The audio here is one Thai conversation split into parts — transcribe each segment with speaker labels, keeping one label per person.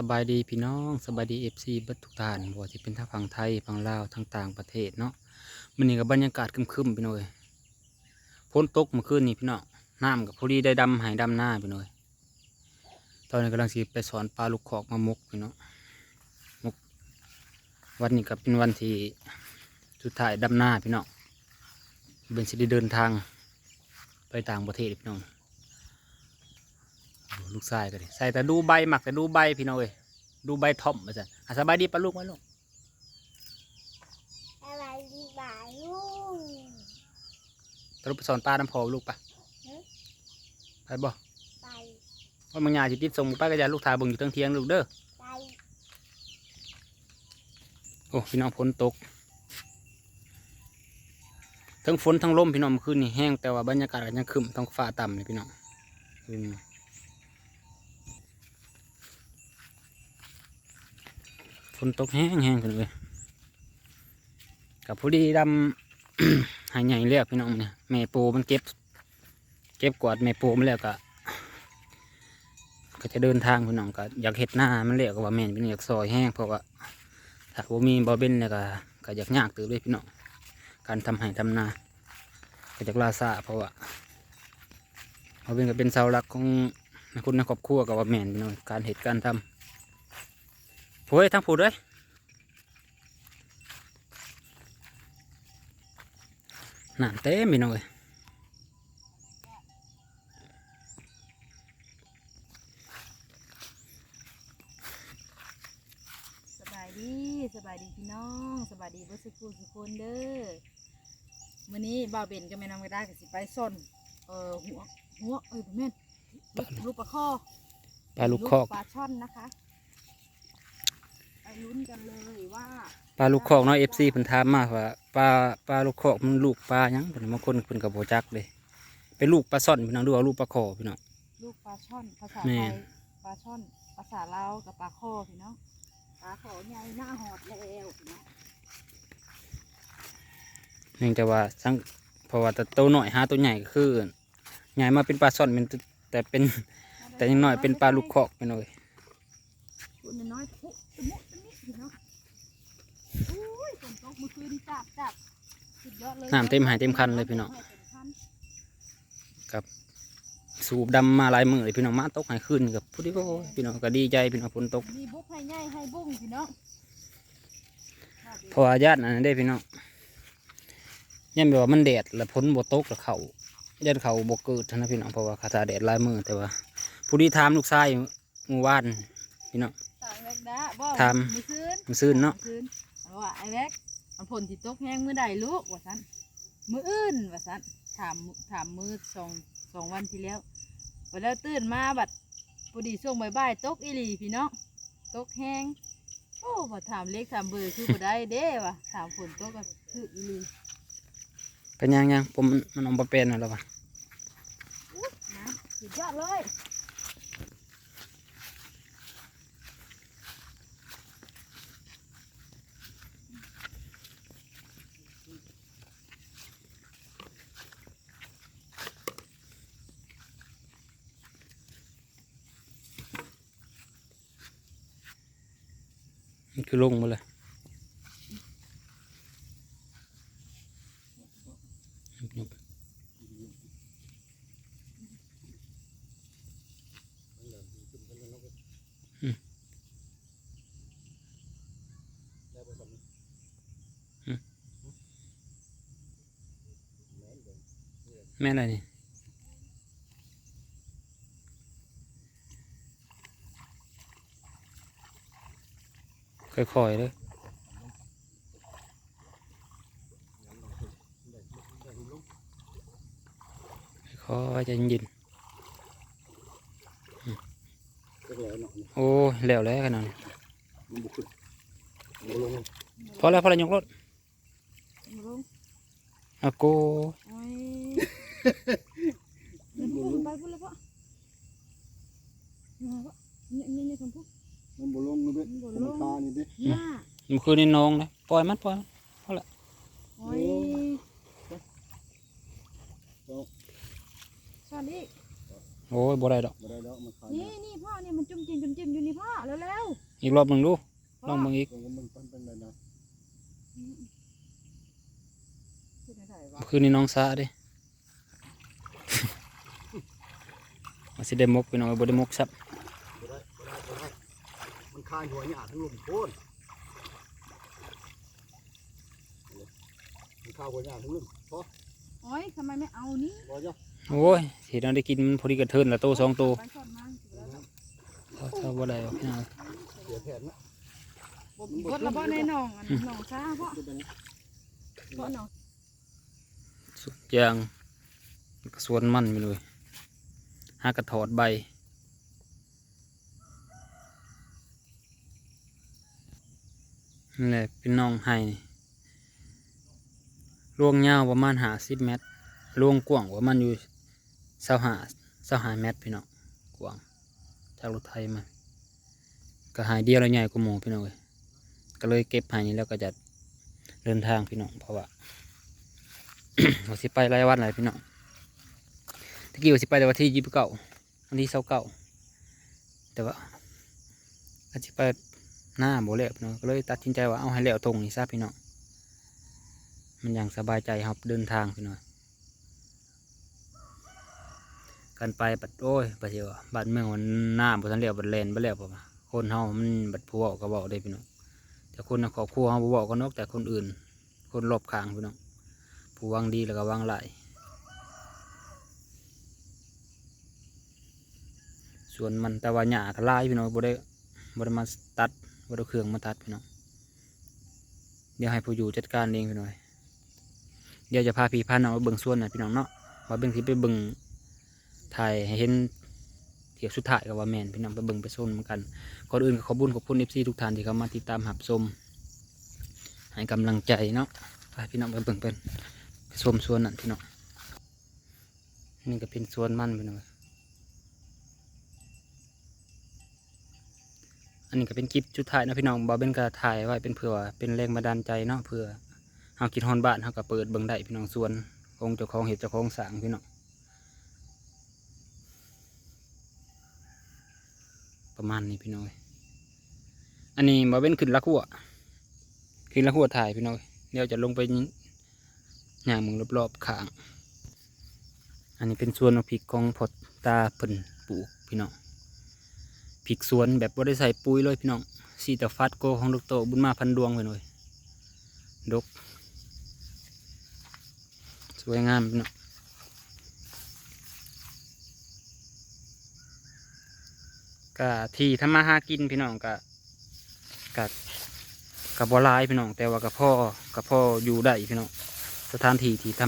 Speaker 1: สบายดีพี่น้องสบายดีเอฟซีบัดทุกท่านบ่ที่เป็นทางฝั่งไทยฝั่งลาวทั้งต่างประเทศเนาะมันนี่กับบรรยากาศคึมๆพี่น้อยฝนตกเมื่อคืนนี่พี่น้องน้ำกับพอดีได้ดำหายดำหน้าพี่น้อยตอนนี้กำลังสิไปสอนปลาลูกคอกมามกพี่น้องมกวันนี้ก็เป็นวันที่สุดท้ายดำหน้าพี่น้องเป็นสิได้เดินทางไปต่างประเทศพี่น้อง ลูกชายก็ดิใส่แต่ดูใบหมักแต่ดูใบพี่น้องเอ้ยดูใบท่อมมาจ้ะอะสบายดีปะลูกไหมลูก
Speaker 2: อะไรดีบ่าลุง
Speaker 1: ตรุปไปสอนปลาน้ำพอลูกปะ
Speaker 2: ฮะ
Speaker 1: ไปบ่
Speaker 2: ไป
Speaker 1: ว่ามึงยาจิติดส่งไปก็จะลูกทาเบึงอยู่เทั้งเทียงลูกเด้อ
Speaker 2: ไป
Speaker 1: โอ้พี่น้องฝนตก ทั้งฝนทั้งลมพี่น้องเมื่อคืนนี่แห้งแต่ว่าบรรยากาศก็ยังครึมท้องฟ้าต่ำเลยพี่น้องอืม ฝนตกแห้งแห้งกันเลยกับผู้ดีดำหายใหญ่เรียกพี่น้องเนี่ยแม่ปูมันเก็บ เก็บกวาดแม่ปูมันแล้วก็ก็จะเดินทางพี่น้องก็อยากเห็ดหน้ามันเรียกว่าแม่นเป็นอยากซอยแห้งเพราะว่าถ้าว่ามีบอเบนเนี่ยก็ก็อยากยากตื่นเลยพี่น้องการทำให้ทำนาก็จากลาซาเพราะว่าบอเบนก็เป็นเสาหลักของคนในครอบครัวกับว่าแม่นพี่น้องการเหตุการทำ โอ้ยทั้งผู้ด้วยน้ำเต็มพี่น้องเอ้ย
Speaker 3: สบายดีสบายดีพี่น้องสบายดีเบ่สุขุสุคนเด้อมื้อนี้บ่าวเบนกับแม่น้องไม่ได้ก็สิไปซ่อนเอ่อหัวหัวเอ้ยบ่แม่นลูกลูกปลาข้อ
Speaker 1: ปลาลูกคอก
Speaker 3: ปลาช่อนนะคะไป ลุ้นกันเลยว่า
Speaker 1: ปลาลูกคอกเนาะเอฟซีเพิ่นถามมาว่าปลาปลาลูกคอกมันลูกปลาหยังเพิ่นบางคนเพิ่นก็บ่จักเลยเป็นลูกปลาซ่อนพี่น้องดูว่าลูกปลาคอพี่น้อง
Speaker 3: ลูกปลาช่อนภาษา
Speaker 1: แม่
Speaker 3: ไทยปลาช่อนภาษาลาวกับปลาข้อพี่น้องปลาข้อใหญ่หน้าหอดแล้วพี่น้อง
Speaker 1: เนื่องจากว่าสังเพราะว่าแต่ตัวน้อยหาตัวใหญ่ก็คือใหญ่มาเป็นปลาซ่อนเป็นแต่เป็น แต่ยังน้อยเป็นปลาลูกคอกพี่น้องเอ้ย
Speaker 3: ตัวน้อยๆปุ๊บตะมุตะมิพี่น้องอุ้ยฝนตกเมื่อคืน จับจับสุดยอดเลย
Speaker 1: น้ำเต็มหายเต็มคันเลยพี่น้อง
Speaker 3: ให้เต็มคัน
Speaker 1: สูบดำมาหลายมือเลยพี่น้องมาตกใหายขึ้นกับผู้ที่ก็พี่น้องก็ดีใจพี่น้องฝนตก
Speaker 3: มีบุกให้ง่ายให้บุ้งพี่น้อง
Speaker 1: เพราะว่าญาติอันนั้นได้พี่น้องยันแบบว่ามันแดดแล้วฝนบ่ตกแล้วเขาญาติเขาบ่เกิดนะพี่น้องเพราะว่าคาถาแดดหลายมือแต่ว่า ผู้ที่ถามลูกชายเมื่อวานพี่น้อง
Speaker 3: ตากแวกดาบ่
Speaker 1: ทำ
Speaker 3: มือคืน
Speaker 1: มันซื่นเนาะ
Speaker 3: มื้อคืนเอาว่าไอ้แวก มันผลที่ตกแห้งมือใดลูกว่าสันมืออื่นว่าสันถามถามมือสองสองวันที่แล้ววันแล้วตื่นมาบัดพอดีช่วงบ่ายๆตกอีหลีพี่น้องตกแห้งโอ้พอถามเล็กถามเบอร์คือบ่ได้เด้ว่ะถามฝนตกก็คืออีหลี
Speaker 1: เป็นยังยังผมมันมันเออกมาเป็นแล้ววะ
Speaker 3: นะสุดยอดเลย
Speaker 1: มันคือลงมาเลยแม่อะไรนี่ ค่อยๆเลยค่อยๆใจเย็นๆอืมโอ้ยแล้วแล้วขนาดนี้พอแล้วพอแล้วยกรถ
Speaker 3: ลุง
Speaker 1: อาโก
Speaker 3: โอ้ยเดี๋ยวพูดไปพูดเลยพ่อเนี่ยเนี่ยเนี่ยคำพูด
Speaker 4: มันบ่ลงเลยเด้
Speaker 3: มันบ่
Speaker 4: ธร
Speaker 3: ล
Speaker 4: รง มชานี่เด้
Speaker 3: หน้า
Speaker 1: เมื่อคืนนี้น้องเลยปล่อยมันปล่อยมัน
Speaker 3: โอ้ยสวัสดี
Speaker 1: โอ้ยบ่ได้ดอก
Speaker 4: บ่ได้แล้วมันขาย
Speaker 3: นี่นี่พ่อนี่มันจุ่มจิ้มจุ่มจิ้มอยู่นี่พ่อเร็วเร็ว
Speaker 1: อีกรอบหนึ่งดูลองเบิ่งอีก
Speaker 4: ลงมันเป็นเป็นเลยนะ
Speaker 3: พูดได้วะ
Speaker 1: คืนนี้น้องซาเดิมาสิได้มกไปหน่อยบ่ได้มกซับ
Speaker 4: บ่ได้บ่ได้บ่ได้มันคายหัวหยาทั้งลมโพน มันคายหัวหยาทั้งลมพอ
Speaker 3: โอ้ยทำไมไม่เอานี่
Speaker 4: พอจ้ะ
Speaker 1: โอ้ยเห็นเราได้กินมันพอดีกระเทินละโตสองโต
Speaker 3: ไปก่อนมาสิแล้ว
Speaker 1: เอาเอาบ่ได้หรอกพี่น้อง
Speaker 4: เสียแผนนะ
Speaker 3: บ่มีบดละบ่ในหนองอันหนองซ่าเพราะ
Speaker 4: คือเป็น
Speaker 3: เพราะหนอง
Speaker 1: สุดยางกระสวนมันไปเลยหากระถอดใบนี่แหละเป็นน้องไห้นี่ ลวงยาวประมาณหาสิบเมตรลวงกว้างประมาณอยู่เสาหาเสาหาเมตรพี่น้องกว้างจากรถไทยมาก็หายเดียวแล้วใหญ่กว่าหมูพี่น้องเลยก็เลยเก็บหายนี้แล้วก็จะเดินทางพี่น้องเพราะว่าว่าสิไปรายวันอะไรพี่น้องตะกี้ว่าสิไปแต่วันที่ยี่สิบเก้าวันที่เสาเก้าแต่ว่าก็สิไปหน้าโบเล่พี่น้องก็เลยตัดสินใจว่าเอาให้แล้วตรงนี้ซะพี่น้อง มันยังสบายใจครับเดินทางพี่น้องการไปบัดโอ้ยบัดเดียวบัดเมืองมันหน้าบัดทันเลียวบัดแลนบัดแล้วผมคนเฮามันบัดผู้เว้าก็เว้าได้พี่น้องแต่คนในครอบครัวเฮาบ่เว้าก็นอกแต่คนอื่น คนรอบข้างพี่น้องผู้วางดีแล้วก็วางหลายส่วนมันแต่ว่าหญ้าก็ลายพี่น้องบ่ได้บ่ได้มาตัดบ่ได้เครื่องมาตัดพี่น้องเดี๋ยวให้ผู้อยู่จัดการเองพี่น้อง เดี๋ยวจะพาพี่พาน้องไปเบิ่งส่วนน่ะพี่น้องเนาะว่าเบิ่งสิไปเบิ่งถ่ายให้เห็นเที่ยวสุดท้ายก็ว่าแมนพี่น้องไปเบิ่งไปชมเหมือนกันก่อนอื่นขอบุญขอบคุณ FC ทุกท่านที่เข้ามาติดตามหับชมให้กำลังใจเนาะไปพี่น้องไปเบิ่งเป็นสวมสวนนั่นพี่น้องนี่ก็เป็นสวนมันพี่น้องอันนี้ก็เป็นคลิปจุดถ่ายนะพี่น้องบอเป็นกระถ่ายไว้เป็นเพื่อเป็นแรงบันดาลใจเนาะเพื่อ เฮาคิดฮอนบ้านเฮาก็เปิดเบิ่งได้พี่น้องสวนองค์เจ้าของเห็ดเจ้าของสางพี่น้องประมาณนี้พี่น้องอันนี้บอเป็นขึ้นละขัวขึ้นละขัวถ่ายพี่น้องเดี๋ยวจะลงไปย่างมึงรอบๆข้าง อันนี้เป็นสวนพริกของพอดตาเพิ่นปลูกพี่น้องพริกสวนแบบบ่าได้ใส่ปุ๋ยเลยพี่น้องสีแต่ฟัดโกของดกโตบุญมาพันดวงไปหน่อยดก วยงามน้องกะที่ทำมาหากินพี่น้องกะกะกะบ่หลายพี่น้องแต่ว่ากะพ่อกะพ่ออยู่ได้พี่น้องสถานที่ที่ท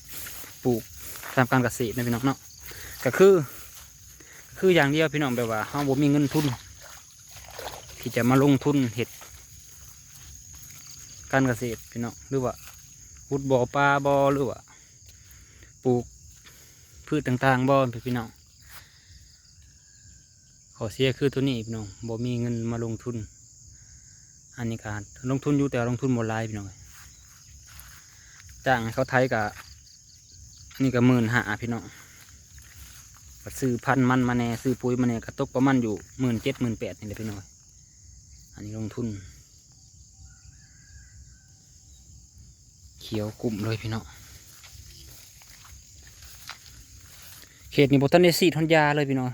Speaker 1: ำปลูกทำการเกษตรนะพี่น้องเนาะก็คือคืออย่างเดียวพี่น้องแบบว่าเราบ่มีเงินทุน ที่จะมาลงทุนเห็ดการเกษตรพี่น้องหรือว่าขุดบ่อปลาบ่อหรือว่า ปลูกพืชต่างๆบ่พี่น้องขอเสียคือตัวนี้พี่น้องบ่มีเงินมาลงทุน อันนี้การลงทุนอยู่แต่ลงทุนบ่หลายพี่น้องจ้างเขาไทยกับอันนี้ก็หมื่นหาพี่น้องซื้อพันมันมาแน่ซื้อปุ๋ยมาแน่ก็ตกประมาณอยู่หมื่นเจ็ดหมื่นแปดนี่แหละพี่น้องอันนี้ลงทุน เขียวกลุ่มเลยพี่น้อง เขตนี้บทันได้สีทอนยาเลยพี่น้อง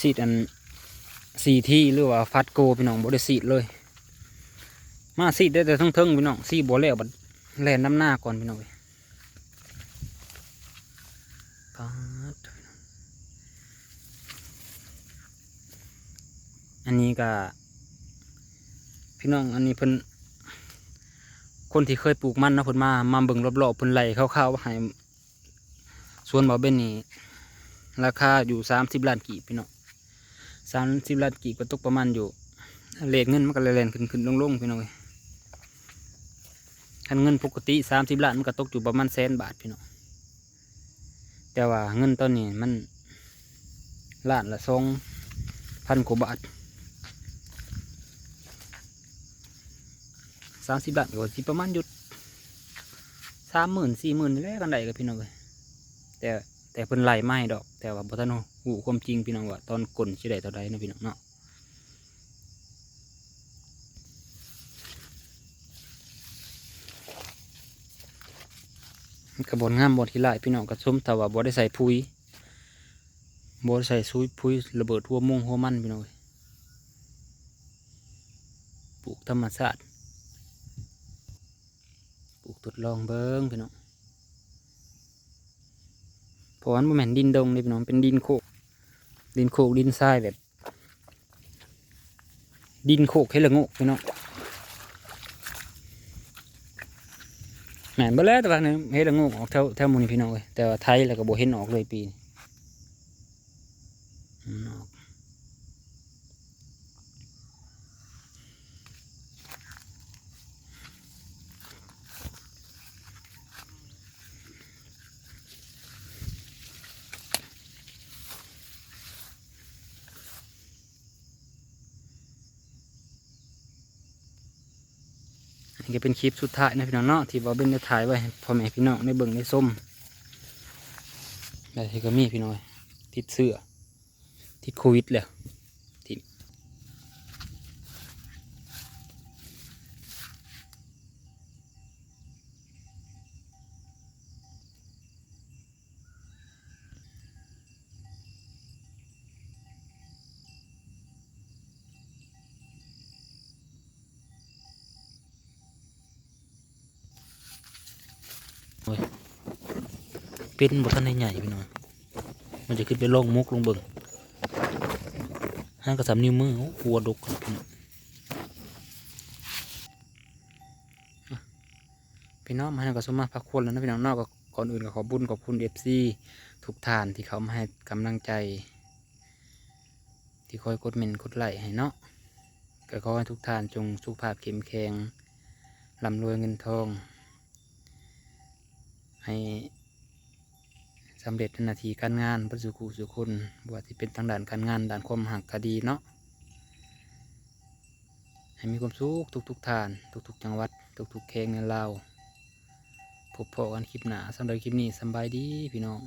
Speaker 1: สีดอันสีที่หรือว่าฟัดโกพี่น้องบได้สีดเลย มาสีได้แต่ทั้งเทิงๆพี่น้องสีบัวแล้วบัดแล่นน้ำหน้าก่อนพี่น้องอันนี้ก็พี่น้องอันนี้เพิ่นคนที่เคยปลูกมันนะเพิ่นมามาเบิ่งรอบๆเพิ่นไล่คร่าวๆว่าให้ ส่วนบ่อเบนนี่ราคาอยู่สามสิบล้านกีบพี่น้องสามสิบล้านกีบก็ตกประมาณอยู่เลทเงินมันก็เลยแลนขึ้นขึ้นลงๆพี่น้องเว้ยคันเงินปกติสามสิบล้านมันก็ตกอยู่ประมาณแสนบาทพี่น้องแต่ว่าเงินตอนนี้มันล้านละสองพันกว่าบาทสามสิบล้านก็สิประมาณหยุดสามหมื่นสี่หมื่นนี่แหละกันได้กับพี่น้องเลย แต่แต่เพิ่นไล่ไม่ดอก แต่ว่าบัตโนหูความจริงพี่น้องว่าตอนกลนสิได้เท่าใดนะพี่น้องเนาะกระบวนงามบอที่ไล่พี่น้องกระส้มแต่ว่าบ่ได้ใส่ปุ๋ยบ่ได้ใส่ซุยปุ๋ยระเบิดหัวมุ่งหัวมันพี่น้องปลูกธรรมชาติปลูกทดลองเบิ้งพี่น้อง เพราะว่ามันบ่แม่นดินดงเลยพี่น้องเป็นดินโคกดินโคกดินทรายแบบ ดินโคกให้ละงกพี่น้องแหม่นบ่แล้วแต่ว่าเนี่ยให้ละงกออกแถวแถวหมูนี่พี่น้องเลยแต่ว่าไทยแล้วก็บ่เห็นออกเลยปีนี้ นี่ก็เป็นคลิปสุดท้ายนะพี่น้องเนาะที่บอเบนได้ถ่ายไว้พ่อแม่พี่น้องได้เบิ่งได้ส้มแต่ที่ก็มีพี่น้อยติดเสื้อติดโควิดเลย เป็นบ่ทันใหญ่พี่น้องมันจะขึ้นไปลงมุกลงเบิ่งห้างกระสำนิ้วมือโอ้หัวดกพี่น้องอะพี่น้องมาให้กับสมมาพักควรแล้วนะพี่น้องเนอกก็ก่อนอื่นก็ขอบุญขอบคุณเอฟซีทุกท่านที่เขามาให้กำลังใจ ที่คอยกดเมนกดไลค์ให้เนาะก็ขอให้ทุกท่านจงสุขภาพเข้มแข็งร่ำรวยเงินทอง ให้สำเร็จในนาทีการงานพระสุขูสุคนบว่าที่เป็นทางด้านการงานด้านความหักคดีเนาะให้มีความสุขทุกทุกทาน ทุกทุกจังหวัด ทุกทุกแขงในลาวพบพอกันคลิปหนาสำหรับคลิปนี้สบายดีพี่น้อง